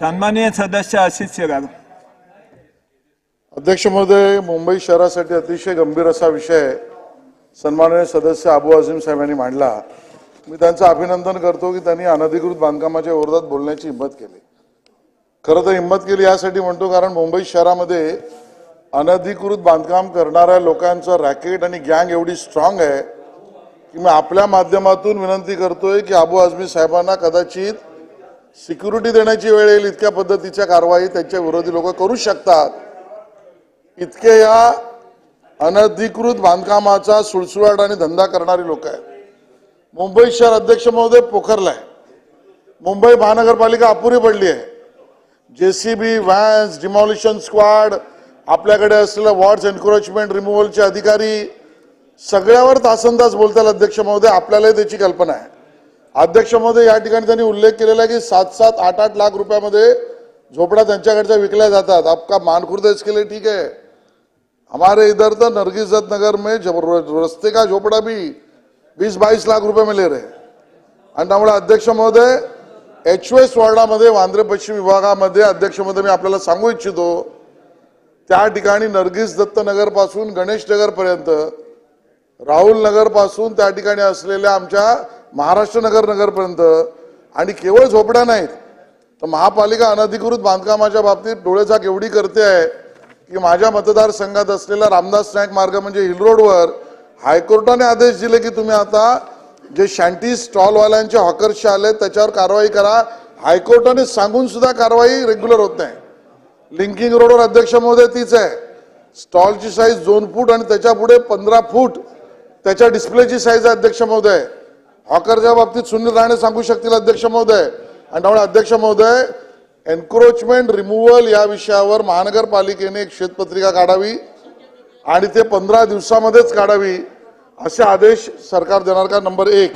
सन्मान्य सदस्य आशिष शेलार अध्यक्ष महोदय मुंबई शहरासाठी अतिशय गंभीर असा विषय सन्माननीय सदस्य अबू आझिम साहेब यांनी मांडला. मी त्यांचं अभिनंदन करतो की त्यांनी अनधिकृत बांधकामाच्या विरोधात बोलण्याची हिंमत केली. खरं तर हिंमत केली यासाठी म्हणतो कारण मुंबई शहरामध्ये अनधिकृत बांधकाम करणाऱ्या लोकांचं रॅकेट आणि गँग एवढी स्ट्रॉंग आहे की मी आपल्या माध्यमातून विनंती करतोय की अबू आझमी साहेबांना कदाचित सिक्युरिटी देण्याची वेळ येईल इतक्या पद्धतीच्या कारवाई त्यांच्या विरोधी लोक करू शकतात. इतके या अनधिकृत बांधकामाचा सुळसुळाट आणि धंदा करणारी लोक आहेत. मुंबई शहर अध्यक्ष महोदय पोखरलाय. मुंबई महानगरपालिका अपुरी पडली आहे जेसीबी व्हॅन्स डिमॉलिशन स्क्वॉड आपल्याकडे असलेले वॉर्ड्स एन्क्रोचमेंट रिमूव्हलचे अधिकारी सगळ्यावर तासन तास बोलताल अध्यक्ष महोदय आपल्यालाही त्याची कल्पना आहे. अध्यक्ष महोदय या ठिकाणी त्यांनी उल्लेख केलेला आहे की सात सात आठ आठ लाख रुपयामध्ये झोपड्या त्यांच्याकडच्या विकल्या जातात. आपका मानखुर्द इसके लिए ठीक है. हमारे इधर तो नरगिस नगर में जब रस्ते का झोपड़ा भी वीस बाईस लाख रुपये में ले रहे आणि त्यामुळे अध्यक्ष महोदय एच एस वॉर्डामध्ये वांद्रे पश्चिम विभागामध्ये अध्यक्ष महोदय मी आपल्याला सांगू इच्छितो त्या ठिकाणी नरगिस दत्त नगरपासून गणेश नगर पर्यंत राहुल नगरपासून त्या ठिकाणी असलेल्या आमच्या महाराष्ट्र नगर नगरपर्यंत आणि केवळ झोपड्या नाहीत तर महापालिका अनधिकृत बांधकामाच्या बाबतीत डोळेझाक एवढी करते आहे की माझ्या मतदारसंघात असलेला रामदास नाईक मार्ग म्हणजे हिल रोडवर हायकोर्टाने आदेश दिले की तुम्ही आता जे शँटी स्टॉलवाल्यांचे हॉकर्सचे आले त्याच्यावर कारवाई करा. हायकोर्टाने सांगून सुद्धा कारवाई रेग्युलर होत नाही. लिंकिंग रोडवर अध्यक्ष महोदय तीच आहे. स्टॉलची साईज दोन फूट आणि त्याच्या पुढे पंधरा फूट त्याच्या डिस्प्लेची साईज आहे अध्यक्ष महोदय. हॉकरच्या बाबतीत सुनील राणे सांगू शकतील अध्यक्ष महोदय. आणि त्यामुळे अध्यक्ष महोदय एन्क्रोचमेंट रिमूव्हल या विषयावर महानगरपालिकेने एक श्वेतपत्रिका काढावी आणि ते पंधरा दिवसामध्येच काढावी असे आदेश सरकार देणार का? नंबर एक.